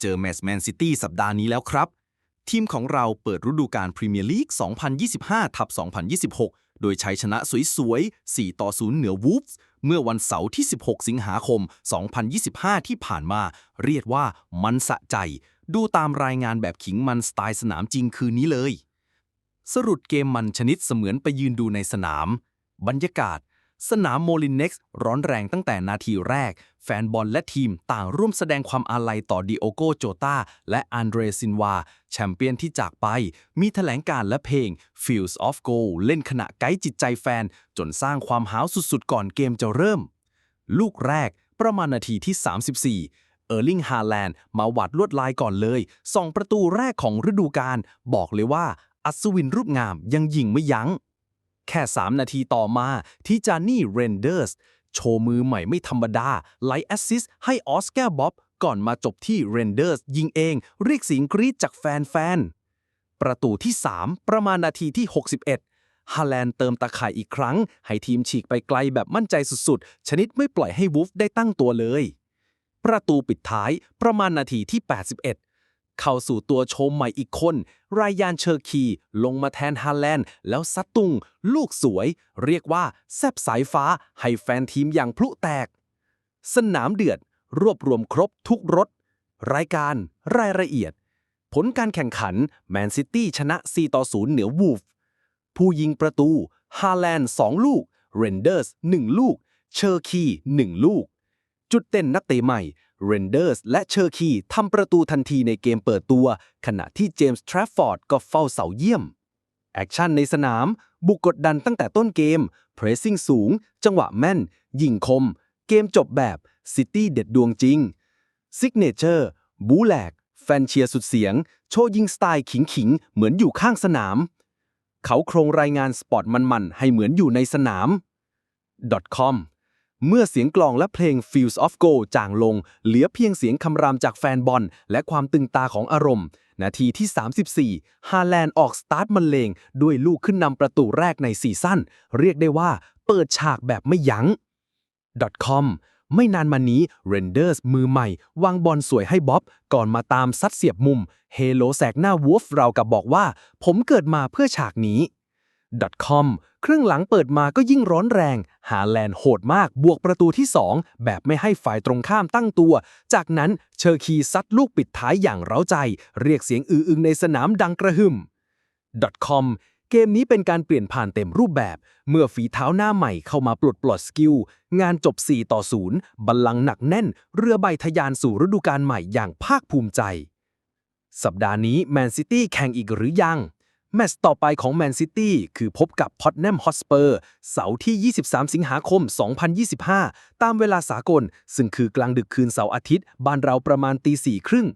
เจอแมตช์แมนซิตี้สัปดาห์นี้แล้วครับ ทีมของเราเปิดฤดูกาลพรีเมียร์ลีก 2025ทับ2026 โดยใช้ชนะสวยๆ 4 ต่อ 0 เหนือวูฟส์เมื่อวันเสาร์ที่ 16 สิงหาคม 2025 ที่ผ่านมา เรียกว่ามันสะใจ ดูตามรายงานแบบขิงมันสไตล์สนามจริงคืนนี้เลย สรุปเกมมันชนิดเสมือนไปยืนดูในสนาม บรรยากาศ สนามโมลินเน็กซ์ร้อนแรงตั้งแต่นาทีแรก แฟนบอลและทีมต่างร่วมแสดงความอาลัยต่อดิโอโกโจตาและอันเดรซินวา แชมเปี้ยนที่จากไป มีแถลงการและเพลง Fields of Gold เล่นขณะไกด์จิตใจแฟน จนสร้างความหาวสุดๆ ก่อนเกมจะเริ่ม ลูกแรกประมาณนาทีที่ 34 เออร์ลิงฮาแลนด์มาหวัดลวดลายก่อนเลยส่องประตูแรกของฤดูกาลบอกเลยว่า อัศวินรูปงามยังยิงไม่ยัง้ง แค่ 3 นาทีต่อมาที่จานี่เรนเดอร์สโชว์มือใหม่ไม่ธรรมดา ไลท์แอสซิสให้ออสการ์บ๊อบก่อนมาจบที่เรนเดอร์สยิงเอง เรียกเสียงกรี๊ดจากแฟนๆ ประตูที่ 3 ประมาณนาทีที่ 61ฮาแลนด์เติมตะข่ายอีกครั้ง ให้ทีมฉีกไปไกลแบบมั่นใจสุดๆ ชนิดไม่ปล่อยให้วูฟได้ตั้งตัวเลย ประตูปิดท้ายประมาณนาทีที่ 81 เข้าสู่ตัวโชมใหม่อีกคน รายยานเชอร์คี ลงมาแทนฮาแลนด์ แล้วซัดตุง ลูกสวย เรียกว่าแซบสายฟ้าให้แฟนทีมอย่างพลุแตก สนามเดือด รวบรวมครบทุกรถ รายการ รายละเอียด ผลการแข่งขันแมนซิตี้ชนะ 4 ต่อ 0 เหนือวูฟ ผู้ยิงประตูฮาแลนด์2ลูกเรนเดอร์ส1ลูก เชอร์คี 1 ลูก จุดเด่นนักเตะใหม่ เรนเดอร์สและเชอร์คีทำประตูทันทีในเกมเปิดตัว ขณะที่เจมส์ทราฟฟอร์ดก็เฝ้าเสาเยี่ยม แอคชั่นในสนาม บุกกดดันตั้งแต่ต้นเกม เพรสซิ่งสูง จังหวะแม่น ยิงคม เกมจบแบบซิตี้เด็ดดวงจริงซิกเนเจอร์บูแลก แฟนเชียร์สุดเสียง โชว์ยิงสไตล์ขิงๆ เหมือนอยู่ข้างสนาม เขาโครงรายงานสปอร์ตมันๆ ให้เหมือนอยู่ในสนาม .com เมื่อเสียงกลองและเพลง Fields of Gold จางลง เหลือเพียงเสียงคำรามจากแฟนบอล และความตึงตาของอารมณ์ นาทีที่ 34 ฮาแลนด์ออกสตาร์ทมันเลง ด้วยลูกขึ้นนำประตูแรกในซีซั่น เรียกได้ว่าเปิดฉากแบบไม่ยัง้ง .com ไม่นานมานี้ Renders มือใหม่ วางบอลสวยให้บ๊อบ ก่อนมาตามซัดเสียบมุม เฮโลแสกหน้าวูฟเรากับบอกว่า ผมเกิดมาเพื่อฉากนี้ .com ครึ่งหลังเปิดมาก็ยิ่งร้อนแรง หาแลนด์โหดมากบวกประตูที่ 2 แบบไม่ให้ฝ่ายตรงข้ามตั้งตัว จากนั้นเชอร์คีซัดลูกปิดท้ายอย่างเร้าใจ เรียกเสียงอืออึงในสนามดังกระหึ่ม .com เกมนี้เป็นการเปลี่ยนผ่านเต็มรูปแบบ เมื่อฝีเท้าหน้าใหม่เข้ามาปลดปลดสกิล งานจบ 4 ต่อ 0 บัลลังก์หนักแน่น เรือใบทะยานสู่ฤดูกาลใหม่อย่างภาคภูมิใจ สัปดาห์นี้แมนซิตี้แข่งอีกหรือยัง แมตช์ต่อไปของแมนซิตี้คือพบกับพอตแนมฮอสเปอร์ เสาร์ที่ 23 สิงหาคม 2025 ตามเวลาสากล ซึ่งคือกลางดึกคืนเสาร์อาทิตย์ บ้านเราประมาณตีสี่ครึ่ง